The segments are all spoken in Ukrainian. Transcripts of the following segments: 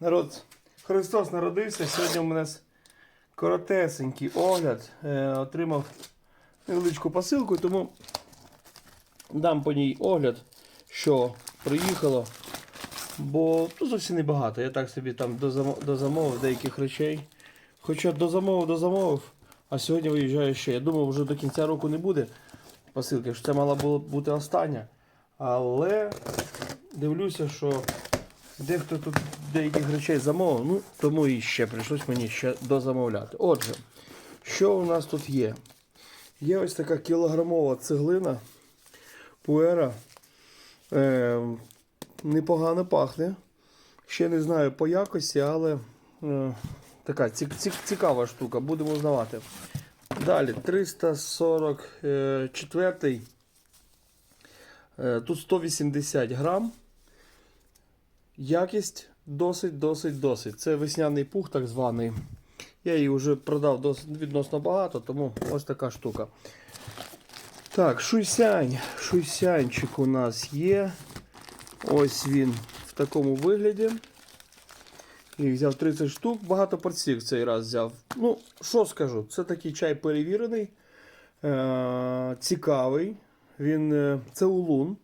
Народ, Христос народився. Сьогодні у мене коротесенький огляд. Е, отримав невеличку посилку, тому дам по ній огляд, що приїхало. Бо ну, зовсім небагато. Я так собі там дозамовив деяких речей. Хоча дозамовив, дозамовив, а сьогодні виїжджаю ще. Я думав, вже до кінця року не буде посилки, що це мала була бути остання. Але дивлюся, що дехто тут деяких речей замовив, ну тому і ще прийшлось мені ще дозамовляти. Отже, що у нас тут є? Є ось така кілограмова цеглина Пуера. Е, непогано пахне. Ще не знаю по якості, але е, така ці, ці, цікава штука, будемо узнавати. Далі 344. Е, тут 180 грам. Якість досить, досить, досить. Це весняний пух, так званий. Я її вже продав досить відносно багато, тому ось така штука. Так, шуйсянь. Шуйсянчик у нас є. Ось він в такому вигляді. Їх взяв 30 штук, багато порцій цей раз взяв. Ну, що скажу, це такий чай перевірений, е- цікавий. Він, е, це улун.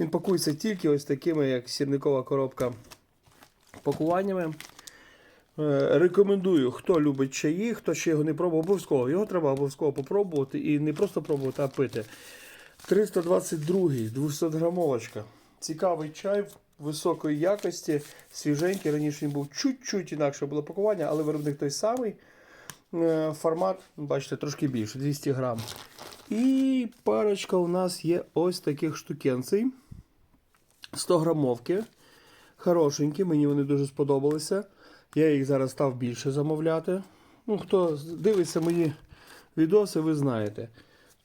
Він пакується тільки ось такими, як сірникова коробка пакуваннями. Е, Рекомендую, хто любить чаї, хто ще його не пробував, обов'язково. Його треба обов'язково попробувати і не просто пробувати, а пити. 322 200 грамовочка. Цікавий чай високої якості, свіженький. Раніше він був чуть-чуть інакше було пакування, але виробник той самий. Е, Формат, бачите, трошки більше, 200 грам. І парочка у нас є ось таких штукенцей. 100 грамовки. Хорошенькі, мені вони дуже сподобалися. Я їх зараз став більше замовляти. Ну, хто дивиться мої відоси, ви знаєте.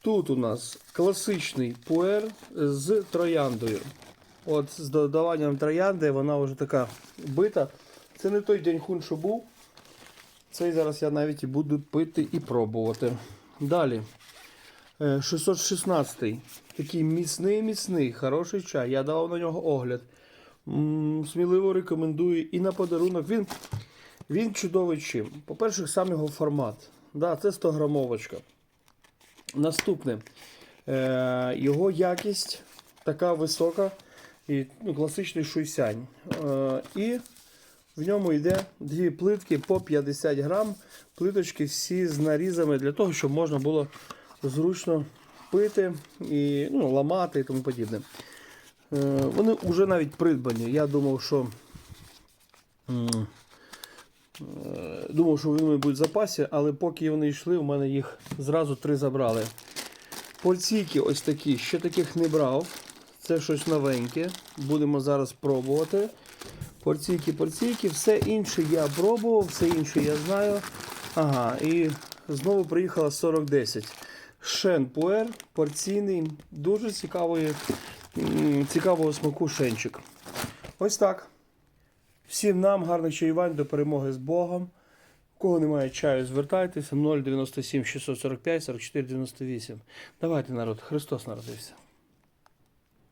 Тут у нас класичний пуер з трояндою. От з додаванням троянди вона вже така бита. Це не той день хун, що був. Цей зараз я навіть і буду пити і пробувати. Далі. Е, 616. Такий міцний, міцний, хороший чай. Я давав на нього огляд. Сміливо рекомендую і на подарунок. Він, він чудовий чим. По-перше, сам його формат. Да, це 100 грамовочка. Наступне. Е, його якість така висока. І, ну, класичний шуйсянь. Е, і в ньому йде дві плитки по 50 грам. Плиточки всі з нарізами для того, щоб можна було зручно пити і ну, ламати і тому подібне. Е, Вони вже навіть придбані. Я думав, що е, думав, що вони будуть в запасі, але поки вони йшли, у мене їх зразу три забрали. Порційки ось такі, ще таких не брав. Це щось новеньке. Будемо зараз пробувати. Порційки, порційки, все інше я пробував, все інше я знаю. Ага, і знову приїхала 4010. Шен Пуер, порційний, дуже цікавої, цікавого смаку шенчик. Ось так. Всім нам гарних чаювань до перемоги з Богом. У кого немає чаю, звертайтеся 097 645 44 98. Давайте, народ, Христос народився.